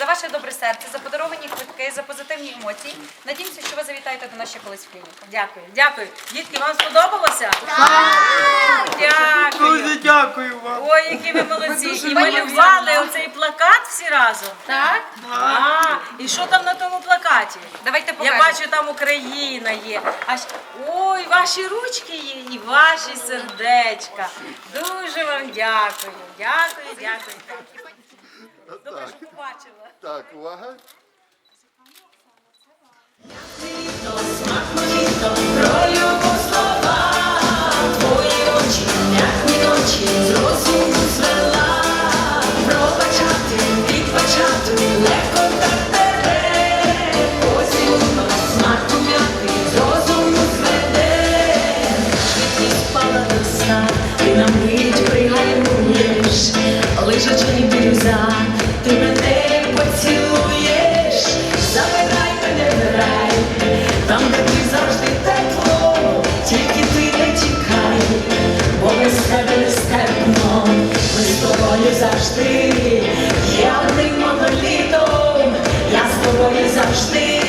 за ваше добре серце, за подаровані квитки, за позитивні емоції. Надіємося, що ви завітаєте до нас ще колись в клініку. Дякую, дякую. Дітки, вам сподобалося? Так! Дякую. Дуже дякую вам. Ой, які ви молодці. І малювали оцей плакат всі разом. Так? А, і що там на тому плакаті? Давайте Я покажемо. бачу, там Україна є. А щ- Ой, ваші ручки є і ваші сердечка. Дуже вам дякую. Дякую, дякую бачила. Так, увага. Ти нам гить пригальмуєш, лишачи бірюза, ти мене завжди, я отримала літом, я з тобою завжди.